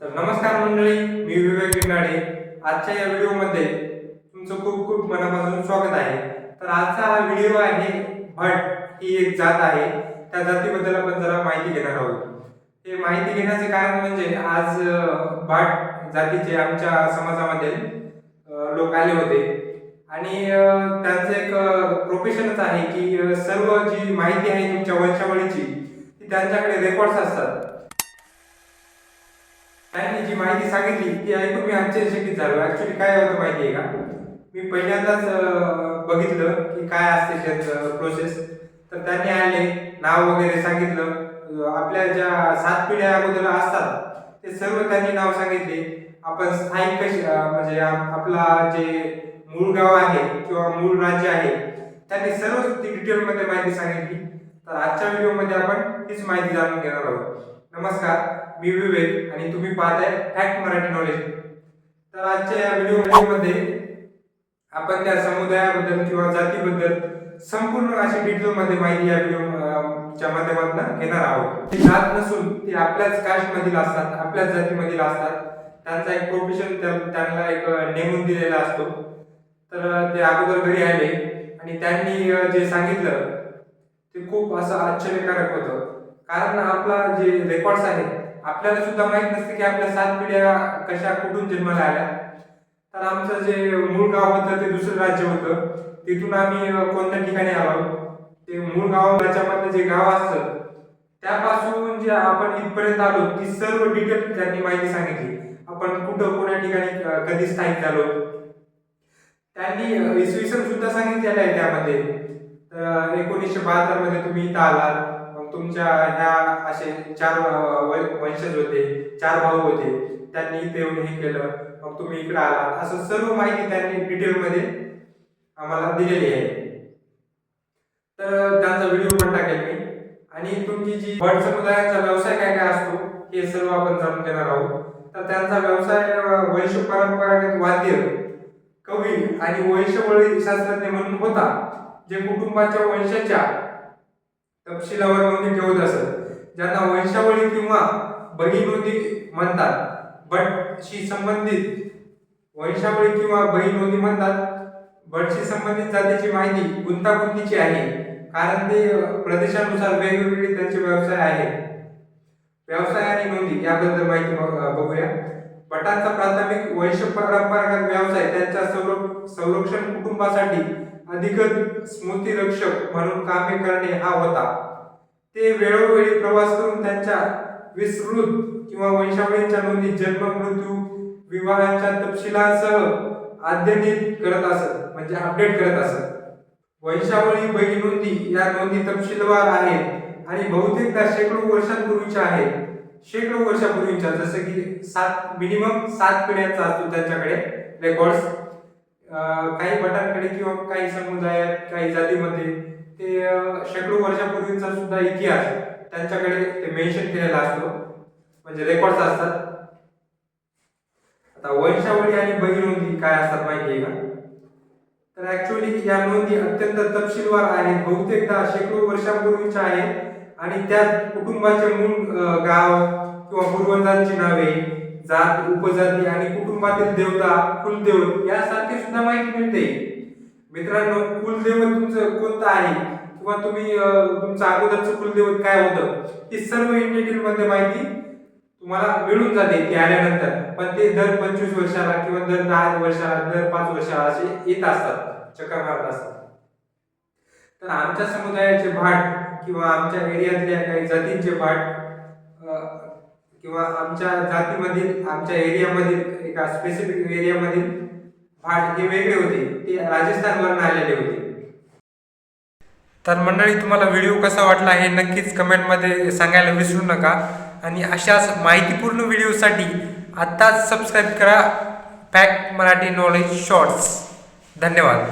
तर नमस्कार मंडळी मी विवेक गिरनाडे आजच्या या व्हिडिओमध्ये तुमचं खूप खूप मनापासून स्वागत आहे. तर आजचा हा व्हिडिओ आहे भट ही एक जात आहे. त्या जातीबद्दल आपण जरा माहिती घेणार आहोत. हे माहिती घेण्याचे कारण म्हणजे आज भाट जातीचे आमच्या समाजामध्ये लोक आले होते. आणि त्यांचं एक प्रोफेशनच आहे की सर्व जी माहिती आहे तुमच्या वंशावळीची ती त्यांच्याकडे रेकॉर्ड्स असतात. त्यांनी जी माहिती सांगितली ती ऐकून मी आश्चर्यचकित झालो ऍक्च्युली काय होतं माहिती आहे का? मी पहिल्यांदाच बघितलं की काय असते त्याचं प्रोसेस तर त्यांनी आले नाव वगैरे सांगितलं. आपल्या ज्या सात पिढ्या अगोदर असतात ते सर्व त्यांनी नाव सांगितले. आपण स्थायिक कशी म्हणजे आपला जे मूळ गाव आहे किंवा मूळ राज्य आहे त्यांनी सर्व ती डिटेलमध्ये माहिती सांगितली. तर आजच्या व्हिडिओमध्ये आपण हीच माहिती जाणून घेणार आहोत. नमस्कार मी विवेक आणि तुम्ही पाहताय फॅक्ट मराठी नॉलेज तर आजच्या या व्हिडिओमध्ये आपण त्या समुदायाबद्दल किंवा जातीबद्दल संपूर्ण अशी डिटेलमध्ये माहिती या व्हिडिओच्या माध्यमातून घेणार आहोत. ते जात नसून ते आपल्याच कास्टमधील असतात आपल्याच जातीमधील असतात. त्यांचा एक प्रोफेशन त्यांना एक नेमून दिलेला असतो. तर ते अगोदर घरी आले आणि त्यांनी जे सांगितलं ते खूप असं आश्चर्यकारक होतं. कारण आपला जे रेकॉर्ड्स आहेत आपल्याला सुद्धा माहीत नसते की आपल्या सात पिढ्या कशा कुठून जन्माला आल्या. तर आमचं जे मूळ गाव होतं ते दुसरं राज्य होतं. तिथून आम्ही कोणत्या ठिकाणी आलो? ते मूळ गाव राज्यामधलं जे गाव असतं त्यापासून जे आपण इथपर्यंत आलो ती सर्व डिटेल त्यांनी माहिती सांगितली. आपण कुठं कोण्या ठिकाणी कधी स्थायिक झालो. त्यांनी इसवी सन सुद्धा सांगितलेलं आहे त्यामध्ये. एकोणीसशे बहात्तरमध्ये तुम्ही इथं आलात. तुमच्या ह्या असे चार वंशज होते चार भाऊ होते त्यांनी इथे येऊन हे केलं. मग तुम्ही इकडे आलात असं सर्व माहिती त्यांनी डिटेलमध्ये आम्हाला दिलेली आहे. तर त्यांचा व्हिडिओ पण टाकेल मी. आणि तुमची जी भट समुदायाचा व्यवसाय काय काय असतो हे सर्व आपण जाणून घेणार आहोत. तर त्यांचा व्यवसाय अं, वंश परंपरागत वाद्य कवी आणि वंशवळी शास्त्रज्ञ म्हणून होता जे कुटुंबाच्या वंशाच्या तपशिलावर नोंदी ठेवत असत. ज्यांना वंशावळी किंवा बही नोंदी म्हणतात. बटशी संबंधित वंशावळी किंवा बही नोंदी म्हणतात. बटशी संबंधित जातीची माहिती गुंतागुंतीची आहे. कारण ते प्रदेशानुसार वेगवेगळे त्यांचे व्यवसाय आहेत व्यवसाय आणि नोंदी याबद्दल माहिती बघ- बघूया. बटांचा प्राथमिक वंश परंपरागत व्यवसाय त्यांच्या संर- संरक्षण कुटुंबासाठी अधिकृत स्मृतिरक्षक म्हणून कामे करणे हा होता. ते वेळोवेळी प्रवास करून त्यांच्या विस्तृत किंवा वंशावळींच्या नोंदी जन्म मृत्यू विवाहांच्या तपशिलासह अद्यतित करत असत म्हणजे अपडेट करत असत. वंशावळी बही नोंदी या नोंदी तपशीलवार आहेत आणि बहुतेकदा शेकडो वर्षांपूर्वीच्या आहेत. शेकडो वर्षापूर्वीच्या जसं की सात मिनिमम सात पिढ्यांचा असतो त्यांच्याकडे रेकॉर्ड्स काही भटांकडे किंवा काही समुदायात काही जातीमध्ये ते शेकडो वर्षापूर्वीचा सुद्धा इतिहास त्यांच्याकडे ते मेन्शन केलेला असतो. म्हणजे रेकॉर्ड्स असतात. आता वंशावळी आणि बही नोंदी काय असतात माहिती आहे का? तर ऍक्च्युअली या नोंदी अत्यंत तपशीलवार आहेत. बहुतेकदा शेकडो वर्षांपूर्वीच्या आहेत. आणि त्यात कुटुंबाचे मूळ गाव किंवा पूर्वजांची नावे जात उपजाती आणि कुटुंबातील देवता कुलदेव यासारखी सुद्धा माहिती मिळते. मित्रांनो कुलदैवत तुमचं कोणतं आहे? किंवा तुम्ही तुमचं अगोदरचं कुलदैवत काय होतं? ही सर्व इन डिटेल मध्ये माहिती तुम्हाला मिळून जाते ती आल्यानंतर. पण ते दर पंचवीस वर्षाला किंवा दर दहा वर्षाला दर पाच वर्षाला असे येत असतात. चक्कर मारत असतात. तर आमच्या समुदायाचे भाट किंवा आमच्या एरियातल्या काही जातींचे भाट किंवा आमच्या जातीमधील आमच्या एरियामधील एका स्पेसिफिक एरियामधील भाट हे वेगळे होते. ते राजस्थानवरून आलेले होते. तर मंडळी तुम्हाला व्हिडिओ कसा वाटला हे नक्कीच कमेंटमध्ये सांगायला विसरू नका. आणि अशाच माहितीपूर्ण व्हिडिओसाठी आत्ताच सबस्क्राईब करा. फॅक्ट मराठी नॉलेज शॉर्ट्स धन्यवाद.